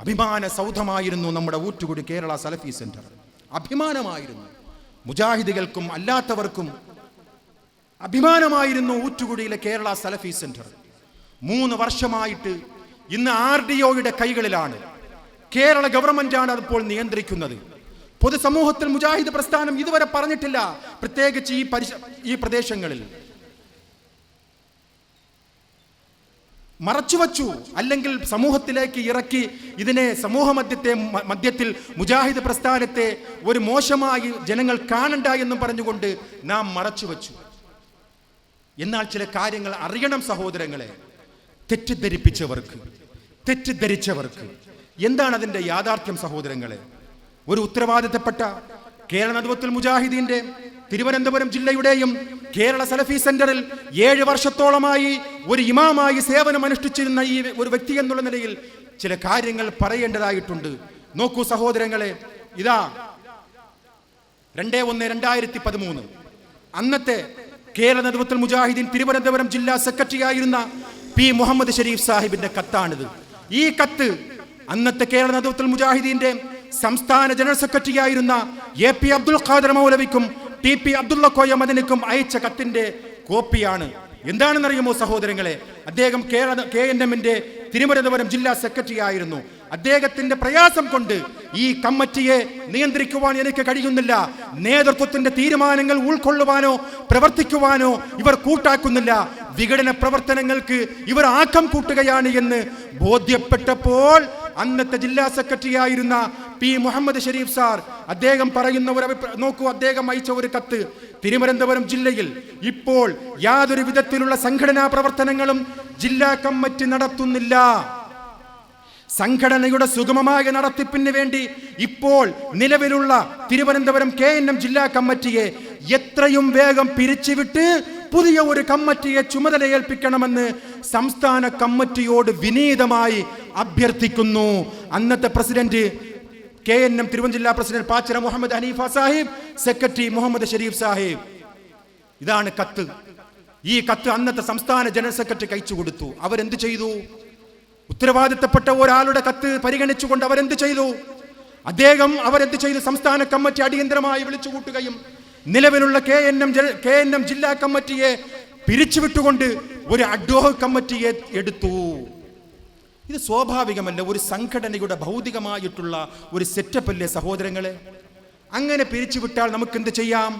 അഭിമാന സൗധമായിരുന്നു നമ്മുടെ ഊറ്റുകുടി കേരള സലഫി സെന്റർ. അഭിമാനമായിരുന്നു. മുജാഹിദികൾക്കും അല്ലാത്തവർക്കും അഭിമാനമായിരുന്നു ഊറ്റുകുടിയിലെ കേരള സലഫി സെന്റർ. മൂന്ന് വർഷമായിട്ട് ഇന്ന് ആർ ഡി ഒയുടെ കൈകളിലാണ് കേരള ഗവൺമെന്റാണ് അതിപ്പോൾ നിയന്ത്രിക്കുന്നത്. പൊതുസമൂഹത്തിൽ മുജാഹിദ് പ്രസ്ഥാനം ഇതുവരെ പറഞ്ഞിട്ടില്ല. പ്രത്യേകിച്ച് ഈ പരിശ ഈ പ്രദേശങ്ങളിൽ. മറച്ചുവച്ചു അല്ലെങ്കിൽ സമൂഹത്തിലേക്ക് ഇറക്കി ഇതിനെ സമൂഹ മധ്യത്തെ മധ്യത്തിൽ മുജാഹിദ് പ്രസ്ഥാനത്തെ ഒരു മോശമായി ജനങ്ങൾ കാണണ്ട എന്നും പറഞ്ഞുകൊണ്ട് നാം മറച്ചുവച്ചു എന്നാൽ ചില കാര്യങ്ങൾ അറിയണം സഹോദരങ്ങളെ. തെറ്റിദ്ധരിപ്പിച്ചവർക്ക് തെറ്റിദ്ധരിച്ചവർക്ക്. എന്താണ് അതിന്റെ യാഥാർത്ഥ്യം സഹോദരങ്ങളെ? ഒരു ഉത്തരവാദിത്തപ്പെട്ട കേരള നദുവത്തുൽ മുജാഹിദീന്റെ തിരുവനന്തപുരം ജില്ലയുടെയും കേരള സലഫി സെന്ററിൽ ഏഴ് വർഷത്തോളമായി ഒരു ഇമാമായി സേവനം അനുഷ്ഠിച്ചിരുന്ന ഈ ഒരു വ്യക്തി എന്നുള്ള നിലയിൽ ചില കാര്യങ്ങൾ പറയേണ്ടതായിട്ടുണ്ട്. നോക്കൂ സഹോദരങ്ങളെ ഇതാ രണ്ടേ ഒന്ന് രണ്ടായിരത്തി പതിമൂന്ന് അന്നത്തെ കേരള നേതൃത്വത്തിൽ മുജാഹിദീൻ തിരുവനന്തപുരം ജില്ലാ സെക്രട്ടറി ആയിരുന്ന പി മുഹമ്മദ് ഷരീഫ് സാഹിബിന്റെ കത്താണിത്. ഈ കത്ത് അന്നത്തെ കേരള നേതൃത്വത്തിൽ മുജാഹിദീന്റെ സംസ്ഥാന ജനറൽ സെക്രട്ടറി ആയിരുന്ന എ പി അബ്ദുൽ ഖാദർ മൗലവിക്കും ടി പി അബ്ദുള്ള കോയ മദനിക്കും അയച്ച കത്തിന്റെ കോപ്പിയാണ്. എന്താണെന്നറിയുമോ സഹോദരങ്ങളെ? അദ്ദേഹം കെ എൻ എമ്മിന്റെ തിരുവനന്തപുരം ജില്ലാ സെക്രട്ടറി ആയിരുന്നു. അദ്ദേഹത്തിന്റെ പ്രയാസം കൊണ്ട് ഈ കമ്മിറ്റിയെ നിയന്ത്രിക്കുവാൻ എനിക്ക് കഴിയുന്നില്ല. നേതൃത്വത്തിന്റെ തീരുമാനങ്ങൾ ഉൾക്കൊള്ളുവാനോ പ്രവർത്തിക്കുവാനോ ഇവർ കൂട്ടാക്കുന്നില്ല. വിഘടന പ്രവർത്തനങ്ങൾക്ക് ഇവർ ആക്കം കൂട്ടുകയാണ് എന്ന് ബോധ്യപ്പെട്ടപ്പോൾ അന്നത്തെ ജില്ലാ സെക്രട്ടറി ആയിരുന്ന പി മുഹമ്മദ് ഷരീഫ് സാർ അദ്ദേഹം പറയുന്ന ഒരു നോക്കൂ അദ്ദേഹം അയച്ച ഒരു കത്ത്. തിരുവനന്തപുരം ജില്ലയിൽ ഇപ്പോൾ യാതൊരു വിധത്തിലുള്ള സംഘടനാ പ്രവർത്തനങ്ങളും ജില്ലാ കമ്മിറ്റി നടത്തുന്നില്ല. സംഘടനയുടെ സുഗമമായ നടത്തിപ്പിന് വേണ്ടി ഇപ്പോൾ നിലവിലുള്ള തിരുവനന്തപുരം കെ എൻ എം ജില്ലാ കമ്മിറ്റിയെ എത്രയും വേഗം പിരിച്ചുവിട്ട് പുതിയ ഒരു കമ്മിറ്റിയെ ചുമതലയേൽപ്പിക്കണമെന്ന് സംസ്ഥാന കമ്മിറ്റിയോട് വിനീതമായി അഭ്യർത്ഥിക്കുന്നു. അന്നത്തെ പ്രസിഡന്റ് കെ എൻ എം തിരുവനന്ത ജില്ലാ പ്രസിഡന്റ് പാച്ചിറ മുഹമ്മദ് ഹനീഫ സാഹിബ് സെക്രട്ടറി മുഹമ്മദ് ഷരീഫ് സാഹിബ്. ഇതാണ് കത്ത്. ഈ കത്ത് അന്നത്തെ സംസ്ഥാന ജനറൽ സെക്രട്ടറി അയച്ചു കൊടുത്തു. അവരെന്ത് ചെയ്തു? ഉത്തരവാദിത്തപ്പെട്ട ഒരാളുടെ കത്ത് പരിഗണിച്ചുകൊണ്ട് അവരെന്ത് ചെയ്തു? അദ്ദേഹം അവരെന്ത് ചെയ്തു? സംസ്ഥാന കമ്മിറ്റി അടിയന്തരമായി വിളിച്ചു കൂട്ടുകയും നിലവിലുള്ള K N M K N M ജില്ലാ കമ്മിറ്റിയെ പിരിച്ചുവിട്ടുകൊണ്ട് ഒരു അഡ്വോഹ കമ്മിറ്റിയെ എടുത്തു. ഇത് സ്വാഭാവികമല്ല ഒരു സംഘടനയുടെ ഭൗതികമായിട്ടുള്ള ഒരു സെറ്റപ്പ് അല്ലേ സഹോദരങ്ങളെ? അങ്ങനെ പിരിച്ചുവിട്ടാൽ നമുക്ക് എന്ത് ചെയ്യാം?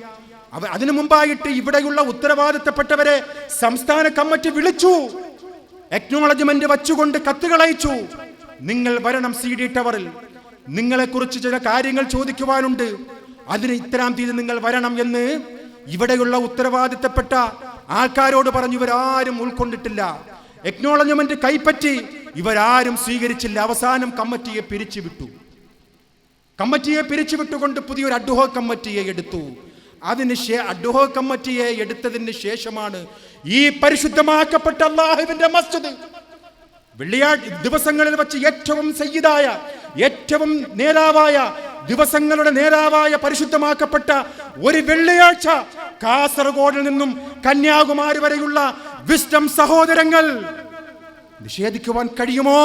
അവ അതിനു മുമ്പായിട്ട് ഇവിടെയുള്ള ഉത്തരവാദിത്തപ്പെട്ടവരെ സംസ്ഥാന കമ്മിറ്റി വിളിച്ചു. അക്നോളജ്മെന്റ് വച്ചുകൊണ്ട് കത്തുകൾ അയച്ചു നിങ്ങൾ വരണം സി ഡി ടവറിൽ. നിങ്ങളെക്കുറിച്ച് ചില കാര്യങ്ങൾ ചോദിക്കുവാനുണ്ട്. അതിന് ഇത്തരാം തീയതി നിങ്ങൾ വരണം എന്ന് ഇവിടെയുള്ള ഉത്തരവാദിത്തപ്പെട്ട ആൾക്കാരോട് പറഞ്ഞു ഇവരാരും ഉൾക്കൊണ്ടിട്ടില്ല. എക്നോളജ്മെന്റ് കൈപ്പറ്റി ഇവരാരും സ്വീകരിച്ചില്ല. അവസാനം കമ്മിറ്റിയെ പിരിച്ചുവിട്ടു. കമ്മിറ്റിയെ പിരിച്ചുവിട്ടുകൊണ്ട് പുതിയൊരു അഡ്ഹോ കമ്മിറ്റിയെ എടുത്തു. അതിന് ശേ അഡ്ഹോ കമ്മിറ്റിയെ എടുത്തതിന് ശേഷമാണ് ഈ പരിശുദ്ധമാക്കപ്പെട്ട അള്ളാഹുവിന്റെ മസ്ജിദ്. വെള്ളിയാഴ്ച ദിവസങ്ങളിൽ വെച്ച് ഏറ്റവും സയ്യിദായ ഏറ്റവും നേതാവായ ദിവസങ്ങളുടെ നേതാവായ പരിശുദ്ധമാക്കപ്പെട്ട ഒരു വെള്ളിയാഴ്ച കാസർഗോഡിൽ നിന്നും കന്യാകുമാരി വരെയുള്ള വിസ്റ്റം സഹോദരങ്ങൾ നിഷേധിക്കുവാൻ കഴിയുമോ?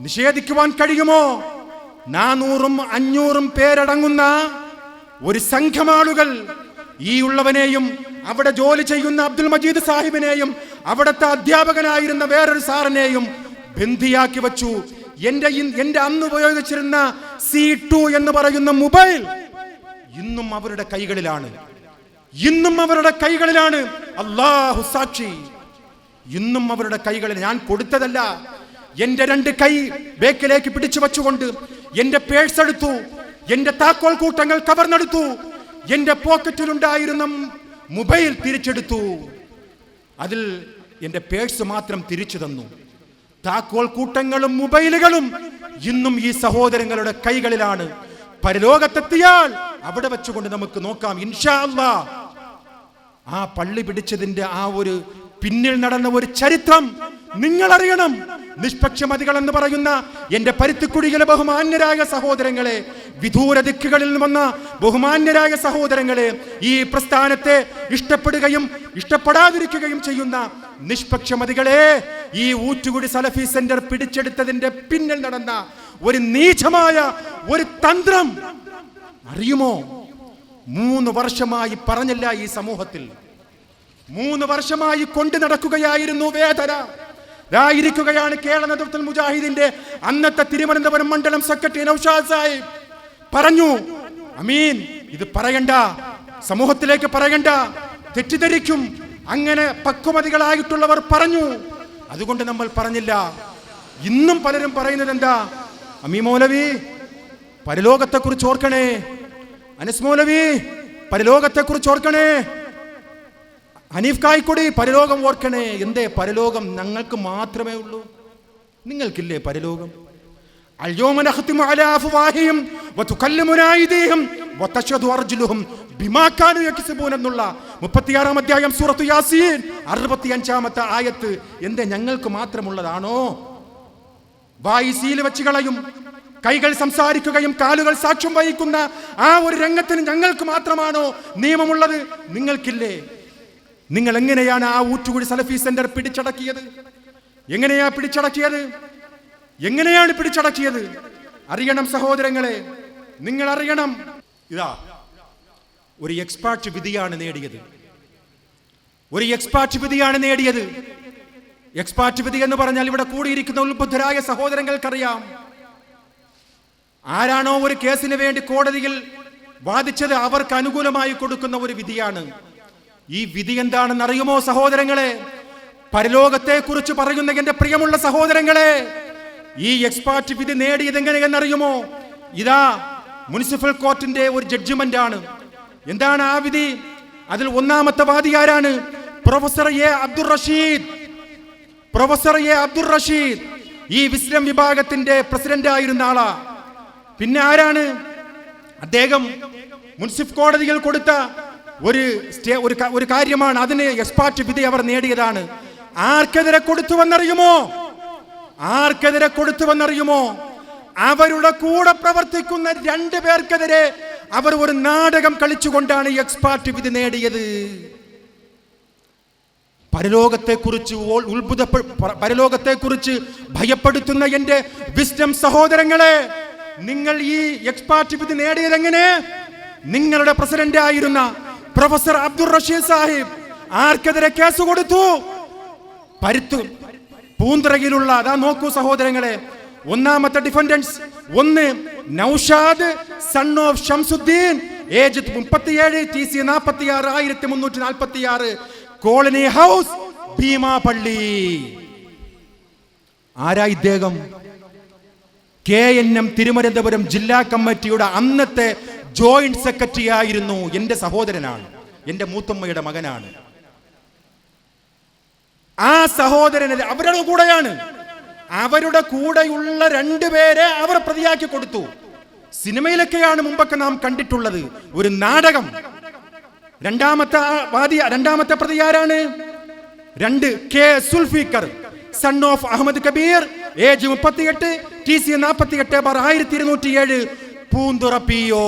നിഷേധിക്കുവാൻ കഴിയുമോ? നാനൂറും അഞ്ഞൂറും പേരടങ്ങുന്ന ഒരു സംഘമാളുകൾ ഈ ഉള്ളവനെയും അവിടെ ജോലി ചെയ്യുന്ന അബ്ദുൽ മജീദ് സാഹിബിനെയും അവിടുത്തെ അധ്യാപകനായിരുന്ന വേറൊരു സാറിനെയും ബന്ധിയാക്കി വച്ചു. എന്റെ എന്റെ അന്ന് ഉപയോഗിച്ചിരുന്ന സി ടു എന്ന് പറയുന്ന മൊബൈൽ ഇന്നും അവരുടെ കൈകളിലാണ്. ഇന്നും അവരുടെ കൈകളിലാണ്. അള്ളാഹു സാക്ഷി. ഇന്നും അവരുടെ കൈകളിൽ ഞാൻ കൊടുത്തതല്ല. എന്റെ രണ്ട് കൈ ബേക്കിലേക്ക് പിടിച്ചു വച്ചുകൊണ്ട് എന്റെ പേഴ്സ് എടുത്തു എന്റെ താക്കോൽ കൂട്ടങ്ങൾ കവർന്നെടുത്തു എന്റെ പോക്കറ്റിലുണ്ടായിരുന്ന മൊബൈൽ തിരിച്ചെടുത്തു. അതിൽ എന്റെ പേഴ്സ് മാത്രം തിരിച്ചു തന്നു. താക്കോൽ കൂട്ടങ്ങളും മൊബൈലുകളും ഇന്നും ഈ സഹോദരങ്ങളുടെ കൈകളിലാണ്. പരലോകത്തെത്തിയാൽ അവിടെ വെച്ചുകൊണ്ട് നമുക്ക് നോക്കാം. ഇൻഷാ അല്ലാ ആ പള്ളി പിടിച്ചതിന്റെ ആ ഒരു പിന്നിൽ നടന്ന ഒരു ചരിത്രം നിങ്ങൾ അറിയണം നിഷ്പക്ഷമതികൾ എന്ന് പറയുന്ന എന്റെ പരുത്തിക്കുടിയിലെ ബഹുമാന്യരായ സഹോദരങ്ങളെ വിദൂര ദിക്കുകളിൽ വന്ന ബഹുമാന്യരായ സഹോദരങ്ങളെ ഈ പ്രസ്ഥാനത്തെ ഇഷ്ടപ്പെടുകയും ഇഷ്ടപ്പെടാതിരിക്കുകയും ചെയ്യുന്ന നിഷ്പക്ഷമതികളെ ഈ ഊറ്റുകുടി സലഫി സെന്റർ പിടിച്ചെടുത്തതിന്റെ പിന്നിൽ നടന്ന ഒരു നീചമായ ഒരു തന്ത്രം അറിയുമോ? മൂന്ന് വർഷമായി പറഞ്ഞില്ല ഈ സമൂഹത്തിൽ. മൂന്ന് വർഷമായി കൊണ്ടു നടക്കുകയായിരുന്നു വേദന. ഇരിക്കുകയാണ് കേരള നേതൃത്വത്തിൽ മുജാഹിദിന്റെ അന്നത്തെ തിരുവനന്തപുരം മണ്ഡലം സെക്രട്ടറി നൌഷാദ് സാഹിബ്. പറഞ്ഞു അമീൻ ഇത് പറയണ്ട. സമൂഹത്തിലേക്ക് പറയണ്ട. തെറ്റിദ്ധരിക്കും. അങ്ങനെ പക്വമതികളായിട്ടുള്ളവർ പറഞ്ഞു. അതുകൊണ്ട് നമ്മൾ പറഞ്ഞില്ല. ഇന്നും പലരും പറയുന്നത് എന്താ അമീ മൗലവി പരലോകത്തെക്കുറിച്ച് ഓർക്കണേ. അനസ് മൗലവി പരലോകത്തെക്കുറിച്ച് ഓർക്കണേ ഹനീഫ് കായ്ക്കൊടി പരലോകം ഓർക്കണേ എന്തേ പരലോകം ഞങ്ങൾക്ക് മാത്രമേ ഉള്ളൂ നിങ്ങൾക്കില്ലേ പരലോകം اليوم نختم على أفواههم وتكلمنا أيديهم وتشهد أرجلهم بما كانوا يكسبون എന്നുള്ള മുപ്പത്തിയാറാം അധ്യായം സൂറത്ത് യാസീൻ അറുപത്തിയഞ്ചാമത്തെ ആയത്ത് എന്തേ ഞങ്ങൾക്ക് മാത്രമുള്ളതാണോ വായി സീല് വെച്ച് കളയും കൈകൾ സംസാരിക്കുകയും കാലുകൾ സാക്ഷ്യം വഹിക്കുന്ന ആ ഒരു രംഗത്തിന് ഞങ്ങൾക്ക് മാത്രമാണോ നിയമമുള്ളത്? നിങ്ങൾക്കില്ലേ? നിങ്ങൾ എങ്ങനെയാണ് ആ ഊറ്റുകൂടി സലഫി സെന്റർ പിടിച്ചടക്കിയത്? എങ്ങനെയാ പിടിച്ചടക്കിയത്? എങ്ങനെയാണ് പിടിച്ചടക്കിയത്? അറിയണം സഹോദരങ്ങളെ നിങ്ങൾ അറിയണം. ഇതാ ഒരു എക്സ്പാർട്ട് വിധിയാണ് നേടിയത്. ഒരു എക്സ്പാർട്ട് വിധിയാണ് നേടിയത്. എക്സ്പാർട്ട് വിധി എന്ന് പറഞ്ഞാൽ ഇവിടെ കൂടിയിരിക്കുന്ന ഉത്ബുദ്ധരായ സഹോദരങ്ങൾക്കറിയാം. ആരാണോ ഒരു കേസിന് വേണ്ടി കോടതിയിൽ വാദിച്ചത് അവർക്ക് അനുകൂലമായി കൊടുക്കുന്ന ഒരു വിധിയാണ്. ഈ വിധി എന്താണെന്ന് അറിയുമോ സഹോദരങ്ങളെ? പരലോകത്തെ കുറിച്ച് പറയുന്ന എന്റെ പ്രിയമുള്ള സഹോദരങ്ങളെ ഈ എക്സ്പാർട്ട് വിധി നേടിയത് എന്നറിയുമോ? ഇതാ മുനിസിപ്പൽ കോർട്ടിന്റെ ഒരു ജഡ്ജ്മെന്റ് ആണ് എന്താണ് ആ വിധി? അതിൽ ഒന്നാമത്തെ വാദി ആരാണ്? Professor A Abdul Rasheed. Professor A Abdul Rasheed. ഈ വിസ്ലം വിഭാഗത്തിന്റെ പ്രസിഡന്റ് ആയിരുന്ന ആളാ. പിന്നെ ആരാണ്? അദ്ദേഹം മുൻസിഫ് കോടതികൾ കൊടുത്ത ഒരു സ്റ്റേ ഒരു ഒരു കാര്യമാണ്. അതിന് എക്സ്പാർട്ട് വിധി അവർ നേടിയതാണ്. ആർക്കെതിരെ കൊടുത്തു കൊടുത്തുവെന്നറിയുമോ? ആർക്കെതിരെ കൊടുത്തു കൊടുത്തുവെന്നറിയുമോ? അവരുടെ കൂടെ പ്രവർത്തിക്കുന്ന രണ്ടു പേർക്കെതിരെ അവർ ഒരു നാടകം കളിച്ചുകൊണ്ടാണ് എക്സ്പാർട്ട് വിധി നേടിയത്. പരലോകത്തെക്കുറിച്ച് പരലോകത്തെ പരലോകത്തെക്കുറിച്ച് ഭയപ്പെടുത്തുന്ന എന്റെ വിസ്ഡം സഹോദരങ്ങളെ നിങ്ങൾ ഈ എക്സ്പാർട്ട് വിധി നേടിയത് എങ്ങനെ നിങ്ങളുടെ പ്രസിഡന്റ് ആയിരുന്ന പ്രൊഫസർ അബ്ദുൾ റഷീദ് സാഹിബ് ആർക്കെതിരെ കേസ് കൊടുത്തു? പരുത്തു പൂന്തറയിലുള്ള അതാ നോക്കൂ സഹോദരങ്ങളെ ഒന്നാമത്തെ ഡിഫൻഡൻസ് ഒന്ന് Naushad son of Shamsuddeen age മുപ്പത്തിയേഴ് ടി സി നാൽപ്പത്തി ആറ് ആയിരത്തി മുന്നൂറ്റി നാൽപ്പത്തി ആറ് കോളനി ഹൗസ് ഭീമാപള്ളി. ആരാ ഇദ്ദേഹം? കെ എൻ എം തിരുവനന്തപുരം ജില്ലാ കമ്മിറ്റിയുടെ അന്നത്തെ ജോയിന്റ് സെക്രട്ടറി ആയിരുന്നു എന്റെ സഹോദരനാണ് എന്റെ മൂത്തമ്മയുടെ മകനാണ്. ആ സഹോദരന് അവരുടെ കൂടെയാണ്. അവരുടെ കൂടെയുള്ള രണ്ടുപേരെ അവർ പ്രതിയാക്കി കൊടുത്തു. സിനിമയിലൊക്കെയാണ് മുമ്പൊക്കെ നാം കണ്ടിട്ടുള്ളത്. ഒരു നാടകം. രണ്ടാമത്തെ വാദി രണ്ടാമത്തെ പ്രതി ആരാണ് രണ്ട് K Sulfikar son of Ahammed Kabeer age മുപ്പത്തിയെട്ട് ടി സി നാൽപ്പത്തിയെട്ട് ബാർ ആയിരത്തി ഇരുന്നൂറ്റി ഏഴ് പൂന്തുറ പി ഒ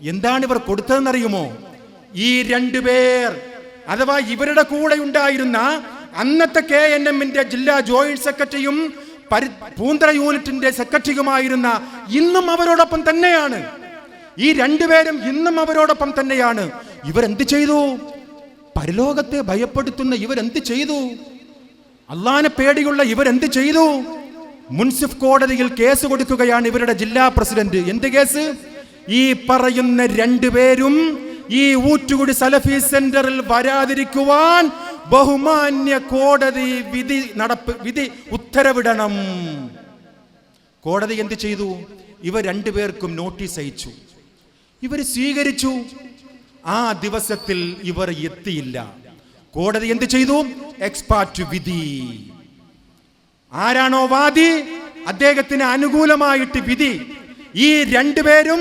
എന്താണ് ഇവർ കൊടുത്തതെന്നറിയുമോ? ഈ രണ്ടുപേർ അഥവാ ഇവരുടെ കൂടെ ഉണ്ടായിരുന്ന അന്നത്തെ കെ എൻ എമ്മിന്റെ ജില്ലാ ജോയിന്റ് സെക്രട്ടറിയും പൂന്തുറ യൂണിറ്റിന്റെ സെക്രട്ടറിയുമായിരുന്ന ഇന്നും അവരോടൊപ്പം തന്നെയാണ്. ഈ രണ്ടുപേരും ഇന്നും അവരോടൊപ്പം തന്നെയാണ്. ഇവരെന്ത് ചെയ്തു? പരലോകത്തെ ഭയപ്പെടുത്തുന്ന ഇവരെന്ത് ചെയ്തു? അള്ളാനെ പേടിയുള്ള ഇവരെന്ത് ചെയ്തു? മുൻസിഫ് കോടതിയിൽ കേസ് കൊടുക്കുകയാണ് ഇവരുടെ ജില്ലാ പ്രസിഡന്റ്. എന്ത് കേസ്? ഈ പറയുന്ന രണ്ടുപേരും ഈ ഊറ്റുകുടി സലഫി സെന്ററിൽ വരാതിരിക്കുവാൻ ബഹുമാന്യ കോടതി വിധി നടപ്പ് വിധി ഉത്തരവിടണം. കോടതി എന്ത് ചെയ്തു? ഇവർ രണ്ടുപേർക്കും നോട്ടീസ് അയച്ചു. ഇവർ സ്വീകരിച്ചു. ആ ദിവസത്തിൽ ഇവർ എത്തിയില്ല. കോടതി എന്ത് ചെയ്തു? എക്സ്പാർട്ട് വിധി. ആരാണോ വാദി? അദ്ദേഹത്തിന് അനുകൂലമായിട്ട് വിധി. ഈ രണ്ടുപേരും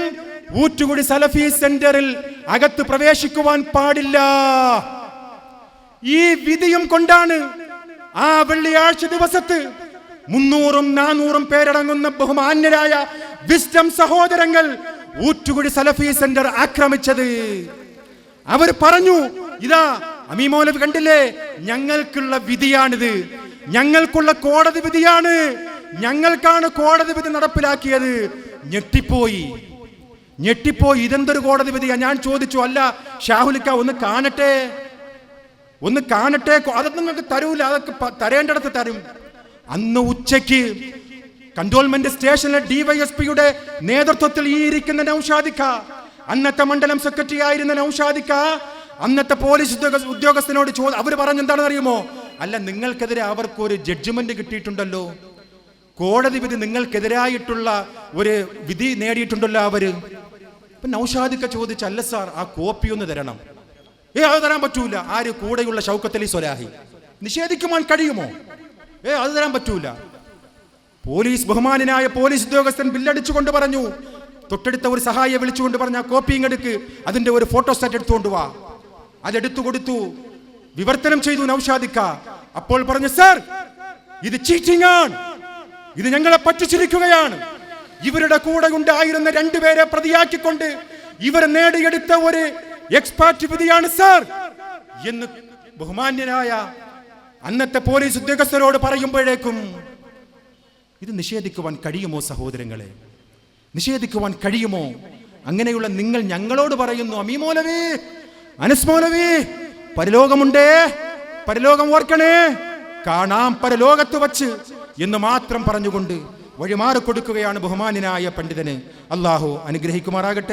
ഊറ്റുകുടി സലഫി സെന്ററിൽ അകത്ത് പ്രവേശിക്കുവാൻ പാടില്ല. ഈ വിധിയും കൊണ്ടാണ് ആ വെള്ളിയാഴ്ച ദിവസത്ത് മുന്നൂറും നാനൂറും പേരടങ്ങുന്ന ബഹുമാന്യരായ വിസ്റ്റം സഹോദരങ്ങൾ ഊറ്റുകുടി സലഫി സെന്റർ ആക്രമിച്ചത്. അവർ പറഞ്ഞു ഇതാ അമീമോലവ് കണ്ടില്ലേ? ഞങ്ങൾക്കുള്ള വിധിയാണിത്. ഞങ്ങൾക്കുള്ള കോടതി വിധിയാണ്. ഞങ്ങൾക്കാണ് കോടതി വിധി നടപ്പിലാക്കിയത്. ഞെട്ടിപ്പോയി. ഞെട്ടിപ്പോയി. ഇതെന്തൊരു കോടതി വിധിയാ? ഞാൻ ചോദിച്ചു. അല്ല ഷാഹുലിക്ക ഒന്ന് കാണട്ടെ. ഒന്ന് കാണട്ടെ. അതൊന്നും നിങ്ങൾക്ക് തരൂല. അതൊക്കെ തരേണ്ടടത്ത് തരും. അന്ന് ഉച്ചയ്ക്ക് കണ്ടോൺമെന്റ് സ്റ്റേഷനിലെ ഡിവൈഎസ്പിയുടെ നേതൃത്വത്തിൽ ഈ ഇരിക്കുന്ന നൌഷാദിക്ക അന്നത്തെ മണ്ഡലം സെക്രട്ടറി ആയിരുന്ന നൌഷാദിക്ക അന്നത്തെ പോലീസ് ഉദ്യോഗ- ഉദ്യോഗസ്ഥനോട് ചോദ്യം അവർ പറഞ്ഞെന്താണെന്ന് അറിയുമോ? അല്ല നിങ്ങൾക്കെതിരെ അവർക്ക് ഒരു ജഡ്ജ്മെന്റ് കിട്ടിയിട്ടുണ്ടല്ലോ. കോടതി വിധി നിങ്ങൾക്കെതിരായിട്ടുള്ള ഒരു വിധി നേടിയിട്ടുണ്ടല്ലോ അവർ. നൌഷാദിക്ക ചോദിച്ച അല്ല സാർ ആ കോപ്പി ഒന്ന് തരണം. ഏ അത് തരാൻ പറ്റൂല. ആര് കൂടെയുള്ള ഷൗക്കത്തലി സ്വലാഹി. നിഷേധിക്കുവാൻ കഴിയുമോ? ഏ അത് തരാൻ പറ്റൂല. പോലീസ് ബഹുമാനായ പോലീസ് ഉദ്യോഗസ്ഥൻ ബില്ലടിച്ചുകൊണ്ട് പറഞ്ഞു. തൊട്ടടുത്ത ഒരു സഹായിയെ വിളിച്ചുകൊണ്ട് പറഞ്ഞ ആ കോപ്പി ഇങ്ങെടുക്ക് അതിന്റെ ഒരു ഫോട്ടോ സ്റ്റാറ്റ് എടുത്തുകൊണ്ട് വാ. അതെടുത്തു കൊടുത്തു. വിവർത്തനം ചെയ്തു നൌഷാദിക്ക. അപ്പോൾ പറഞ്ഞു സർ ഇത് ചീറ്റിംഗ് ആണ്. ഇത് ഞങ്ങളെ പറ്റിച്ചിരിക്കുകയാണ്. ഇവരുടെ കൂടെ ഉണ്ടായിരുന്ന രണ്ടുപേരെ പ്രതിയാക്കിക്കൊണ്ട് ഇവർ നേടിയെടുത്ത ഒരു എക്സ്പാർട്ട് വിധിയാണ് സർ. എന്ന് ബഹുമാന്യനായ അന്നത്തെ പോലീസ് ഉദ്യോഗസ്ഥരോട് പറയുമ്പോഴേക്കും ഇത് നിഷേധിക്കുവാൻ കഴിയുമോ സഹോദരങ്ങളെ? നിഷേധിക്കുവാൻ കഴിയുമോ? അങ്ങനെയുള്ള നിങ്ങൾ ഞങ്ങളോട് പറയുന്നു അമീമോലവി. അനസ്മോലവി പരലോകമുണ്ടേ പരലോകം ഓർക്കണേ. കാണാം പരലോകത്ത് വച്ച് എന്ന് മാത്രം പറഞ്ഞുകൊണ്ട് വഴിമാറി കൊടുക്കുകയാണ് ബഹുമാനായ പണ്ഡിതന്. അള്ളാഹു അനുഗ്രഹിക്കുമാറാകട്ടെ.